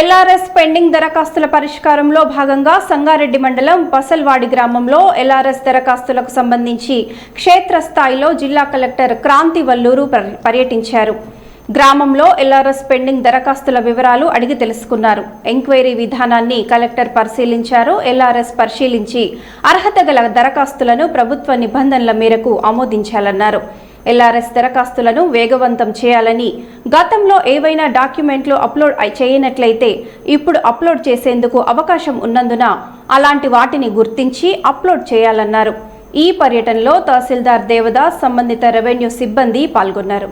LRS pending దరఖాస్తుల పరిష్కారంలో భాగంగా సంగారెడ్డి మండలం బసల్వాడి గ్రామంలో ఎల్ఆర్ఎస్ దరఖాస్తులకు సంబంధించి క్షేత్రస్థాయిలో జిల్లా కలెక్టర్ క్రాంతి వల్లూరు పర్- పర్యటించారు. గ్రామంలో ఎల్ఆర్ఎస్ పెండింగ్ దరఖాస్తుల వివరాలు అడిగి తెలుసుకున్నారు. ఎంక్వైరీ విధానాన్ని కలెక్టర్ పరిశీలించారు. ఎల్ఆర్ఎస్ పరిశీలించి అర్హత గల దరఖాస్తులను ప్రభుత్వ నిబంధనల మేరకు ఆమోదించాలన్నారు. ఎల్ఆర్ఎస్ దరఖాస్తులను వేగవంతం చేయాలని. గతంలో ఏవైనా డాక్యుమెంట్లు అప్లోడ్ చేయనట్లయితే ఇప్పుడు అప్లోడ్ చేసేందుకు అవకాశం ఉన్నందున అలాంటి వాటిని గుర్తించి అప్లోడ్ చేయాలన్నారు. ఈ పర్యటనలో తహసీల్దార్ దేవదాస్ సంబంధిత రెవెన్యూ సిబ్బంది పాల్గొన్నారు.